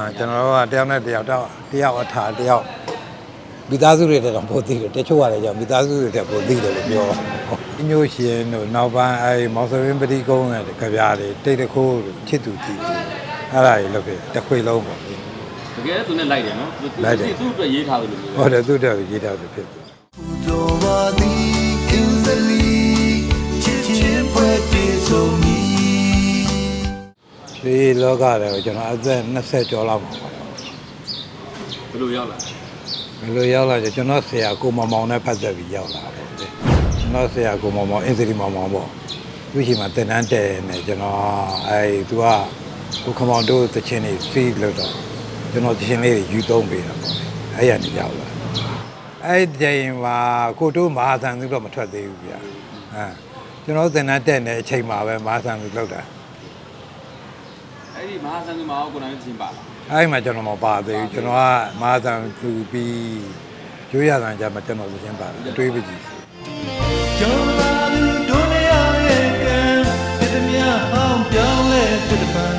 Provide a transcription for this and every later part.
အာကျွန်တော်တို့ကတယောက်နဲ့တယောက်တော့တယောက်အထာတယောက်မိသားစုတွေတက်တော့ပိုသိတယ်တချို့ကလည်းကြောင့်မိသားစုတွေတက်ပိုသိတယ်လို့ပြောအညို့ရှင်တို့နောက်ပိုင်းအဲမောင်စရင်းပတိကုန်းရဲ့ကြပြားတွေတိတ်တခိုးတို့ချစ်သူကြည့်အဲ့ဒါကြီးလုပ်ခဲ့တစ်ခွေလုံးပေါ့လေတကယ်သူနဲ့လိုက်တယ်နော်သူသူ့အတွက်ရေးထားတယ်လို့ပြောဟုတ်တယ်သူတက်ရေးထားတယ်ဖြစ်တယ် ဒီလောကတယ်ကျွန်တော်အသက်20ကျော်လောက်ပါပါဘယ်လိုရောက်လာဘယ်လိုရောက်လာလဲကျွန်တော်ဆရာကိုမောင်မောင်နဲ့ဖတ်သက်ပြီးရောက်လာတယ်လေကျွန်တော်ဆရာကိုမောင်မောင်အင်းစီမောင်မောင်ပေါ့သူရှိမှတင်တန်းတဲနေကျွန်တော်အဲသူကကိုခမောင်တို့တချင်းနေစီးလို့တော့ကျွန်တော်တချင်းလေးတွေယူသုံးပေးတာပေါ့အဲ့ရနေရောက်လာအဲ့ဒီချိန်မှာကိုတို့မဟာသံသူတော့မထွက်သေးဘူးဗျာအဲကျွန်တော်တင်တန်းတဲနေအချိန်မှာပဲမဟာသံသူလောက်တာ အဲ့ဒီမဟာဆန်သူမအောင်ကိုနိုင်ချင်းပါလားအဲ့ဒီမှာကျွန်တော်မပါသေးဘူးကျွန်တော်ကမဟာသံသူပြီးကျိုးရသံကြမှာကျွန်တော်သချင်းပါတယ်အတွေးပကြီးကျော်လာသူဒုနေရရဲ့ကံပြည့်မြအောင်ပြောင်းလဲပြည့်ပန်း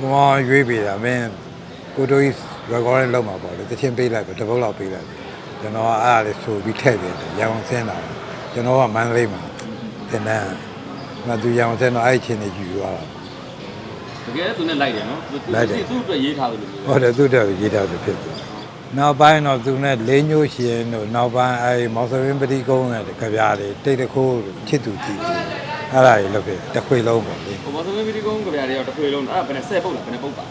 ။ဘုံရွေးပေးတာမင်းကိုတိုးကြီး recording လုပ်မှာပေါ့လေတချင်းပေးလိုက်ပဲတစ်ပုတ်လောက်ပေးလိုက်ပဲကျွန်တော်ကအဲ့ဒါလေးဆိုပြီးထည့်ပေးတယ်ရအောင်ဆင်းတာကျွန်တော်ကမန္တလေးမှာတင်တန်းငါသူရအောင်ဆင်းတော့အဲ့ဒီချင်းတွေယူသွားတာတ ကယ်သူနဲ့လိုက်တယ်နော်သူလိုက်တယ်သူ့အတွက်ရေးထားတယ်လို့ပြောဟုတ်တယ်သူတက်ရေးထားတယ်ဖြစ်တယ်နောက်ပိုင်းတော့သူနဲ့လေးညိုးရှင်တို့နောက်ပိုင်းအဲ့မောင်စရင်းပတိကုန်းရဲ့ကြပြားတွေတိတ်တခိုးတို့ချစ်သူကြည့်အဲ့ဒါကြီးလုပ်ခဲ့တစ်ခွေလုံးပေါ့လေဟိုမသမီးဗီဒီကုန်းကြပြတွေတော့တစ်ခွေလုံးအဲ့ဒါဘယ်နဲ့ဆက်ပုတ်လားဘယ်နဲ့ပုတ်ပါ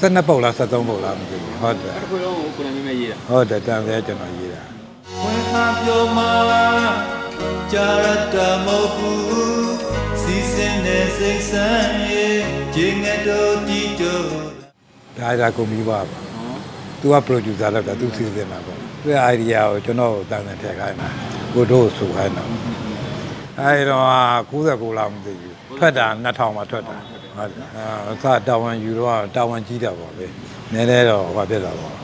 12ပုတ်လား13ပုတ်လားမသိဘူးဟုတ်တယ်အဲ့တစ်ခွေလုံးကိုကိုနိုင်မင်းမဲရေးတာဟုတ်တယ်တန်သေးကျွန်တော်ရေးတာဝင်မှာပြောမှာကြာရတမဟုတ်ဘူး စီစဉ်တဲ့စိတ်ဆန်းရဲ့ဂျင်းငတ်တို့တီတို့ဒါဒါကွန်ပျူတာပါဟောသူက producer လောက်တာသူစီစဉ်တာပေါ့သူရဲ့ idea ကိုကျွန်တော်ကိုတန်းတယ်ထည့်ခိုင်းတာကိုတို့ဆိုခိုင်းတာအဲဒီတော့69လောက်မသိဘူးထွက်တာ2000မှာထွက်တာဟုတ်တယ်အဲစတာဝန်ယူတော့တာဝန်ကြီးတာပေါ့လေနည်းနည်းတော့ဟိုဖြစ်တာပေါ့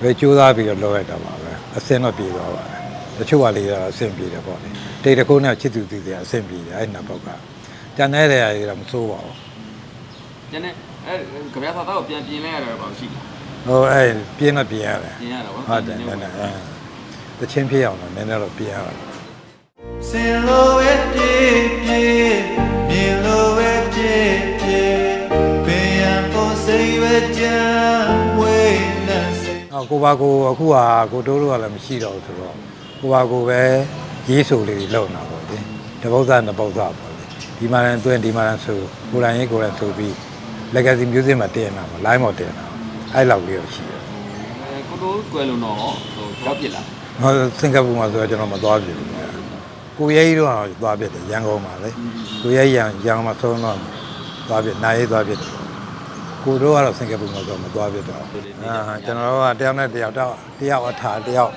ပဲကြိုးစားပြီးတော့လုပ်ရတာပါပဲအစင်းတော့ပြေသွားပါတယ်တချို့ကလေးတော့အဆင်ပြေတယ်ပေါ့လေတေတခုံးနဲ့ချစ်သူတည်တယ်အဆင်ပြေတယ်အဲ့နှစ်ပုတ်က တန်တဲ့နေရာတွေတော့မစိုးပါဘူးကျန်တဲ့အဲ့ကြပြသာတော့ပြန်ပြင်လဲရတယ်ဘာလို့ရှိလဲဟိုအဲ့ပြင်းတော့ပြင်းရတယ်ပြင်ရတာဗောဟုတ်တယ်နည်းနည်းအဲတချင်းဖြစ်အောင်တော့နည်းနည်းတော့ပြင်းရတယ်စင်လိုပဲပြေးပြေးမြင်လိုပဲပြေးပြေးပင်ရန်ပေါ်စိတ်ပဲကြမ်းဝေးနေစိတ်အော်ကိုပါကိုအခုဟာကိုတိုးတို့ကလည်းမရှိတော့ဘူးဆိုတော့ကိုပါကိုပဲရေးဆိုလေးတွေလုပ်နေတာပေါ့လေတပုတ်စားနှစ်ပုတ်စားပေါ့လေ ဒီမှာလည်းတွင်းဒီမှာလည်းဆိုကိုယ်တိုင်ရေးကိုယ်တိုင်ဆိုပြီး legacy music မှာတင်တာပေါ့ line မှာတင်တာအဲ့လောက်လေးတော့ရှိတယ်အဲကိုတိုးကွယ်လုံးတော့ဟိုရောက်ပြစ်လာဟောစင်ကာပူမှာဆိုတော့ကျွန်တော်မသွားပြဘူးကိုရဲကြီးတော့သွားပြတယ်ရန်ကုန်မှာလေကိုရဲရန်ရန်ကုန်မှာဆုံးတော့သွားပြနိုင်ရေးသွားပြတယ်ကိုတို့ကတော့စင်ကာပူမှာဆိုတော့မသွားပြတော့အာကျွန်တော်တို့ကတယောက်နဲ့တယောက်တော့တယောက်အထာတယောက်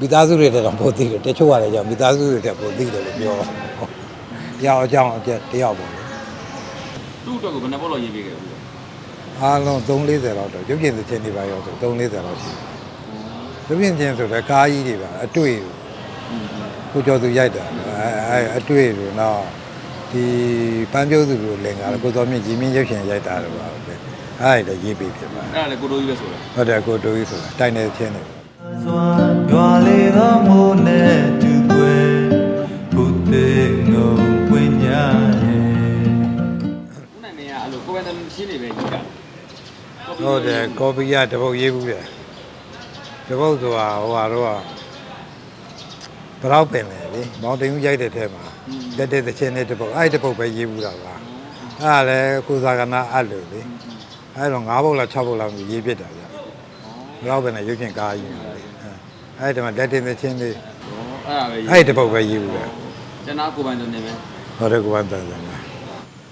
မိသားစုတွေတက်တော့ပိုသိတယ်တချို့ကလည်းကြောင့်မိသားစုတွေတက်ပိုသိတယ်လို့ပြော တယောက်အကြောင်းအကျက်တယောက်ပေါ့လေသူ့အတွက်ကိုဘယ်နဲ့ပုတ်လို့ရေးပေးခဲ့ဘူးလဲအားလုံး340လောက်တော့ရုပ်ပြင်သချင်းတွေပါရောဆို340လောက်ရှိတယ်ရုပ်ပြင်ချင်းဆိုတော့ကားကြီးတွေပါအတွေ့တွေကိုကျော်သူရိုက်တာအဲအဲအတွေ့တွေတော့ဒီပန်းပြုတ်သူလိုလင်္ကာကိုစောမြင့်ကြီးမြင့်ရုပ်ရှင်ရိုက်တာတော့ပါပဲအဲ့ဒါလည်းရေးပေးဖြစ်ပါအဲ့ဒါလေကိုတိုးကြီးပဲဆိုတော့ဟုတ်တယ်ကိုတိုးကြီးဆိုတာတိုင်နေချင်းတယ်စွာရွာလေသောမိုးနဲ့ င်းကအဲ့လိုကိုယ်ပဲရှင်းနေပဲကြီးတာဟုတ်တယ်ကော်ပီကတပုတ်ရေးဘူးတယ်တပုတ်ဆိုတာဟိုဟာတော့ဘလောက်ပင်လဲလေမောင်တိန်ဦးရိုက်တဲ့ထဲမှာတက်တဲ့သချင်းနဲ့တပုတ်အဲ့ဒီတပုတ်ပဲရေးဘူးတာပါအဲ့ဒါလည်းကိုစားကနာအဲ့လိုလေအဲ့တော့၅ပုတ်လား၆ပုတ်လားမရေးပြစ်တာဗျဘလောက်ပင်လဲရုပ်ရှင်ကားကြီးမှာလေအဲ့ဒီမှာတက်တဲ့သချင်းလေးအဲ့ဒါပဲအဲ့ဒီတစ်ပုတ်ပဲရေးဘူးလေကျွန်တော်ကိုယ်ပိုင်တုံးနေမယ်ဟောတယ်ကွမ်းတန်တယ်မှာ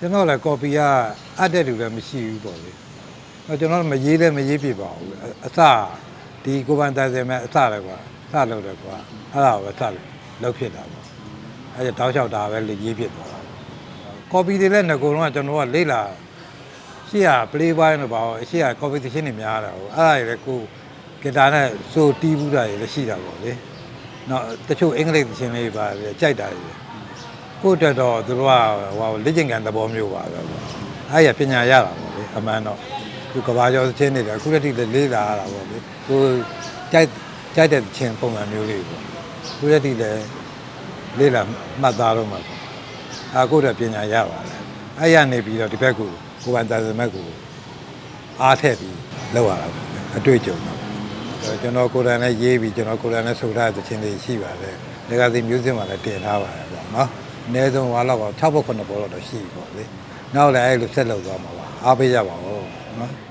ကျွန်တော်လည်းကော်ပီကအပ်တဲ့လူလည်းမရှိဘူးပေါ့လေဟောကျွန်တော်မရေးလည်းမရေးပြပါဘူးအစဒီကိုပန်တန်တယ်မဲ့အစလည်းကွာစလို့တယ်ကွာအဲ့ဒါပဲစလောက်ဖြစ်တာပေါ့အဲ့ဒါတောက်လျှောက်တာပဲလေရေးပြသွားတာကော်ပီတွေလည်းငကိုယ်တော့ကျွန်တော်ကလေ့လာရှေ့က play boy လို့ပါအရှေ့က competition တွေများတာဟုတ်အဲ့ဒါတွေလည်းကိုဂီတာနဲ့စိုးတီးဘူးတာတွေလည်းရှိတာပေါ့လေနော်တချို့အင်္ဂလိပ်သချင်းလေးပါပဲကြိုက်တာတွေ ကိုယ့်တက်တော့သူတို့ကဟိုလက်ကျင်ကန်သဘောမျိုးပါပဲပေါ့အဲ့ရပညာရတာပေါ့လေအမှန်တော့သူကဘာကျော်ချင်းနေတယ်အခုတည်းကလေးလာရတာပေါ့လေသူကြိုက်ကြိုက်တဲ့ချင်းပုံစံမျိုးလေးပေါ့အခုတည်းကလေးလာမှတ်သားတော့မှာပေါ့အခုတော့ပညာရပါတယ်အဲ့ရနေပြီးတော့ဒီဘက်ကိုကိုယ်ပိုင်တာစမက်ကိုအားထည့်ပြီးလောက်ရတာပေါ့အတွေ့အကြုံတော့အဲ့ကျွန်တော်ကိုယ်တိုင်လည်းရေးပြီးကျွန်တော်ကိုယ်တိုင်လည်းဆိုထားတဲ့ချင်းလေးရှိပါတယ်ဒါကစီမျိုးစင်မှာလည်းတင်ထားပါတယ်ပေါ့နော် အနည်းဆုံးဟာတော့6ဘုတ်9ဘောတော့ရှိပြီပေါ့လေနောက်လည်းအဲ့လိုဆက်လုပ်သွားမှာပါအားပေးကြပါဦးနော်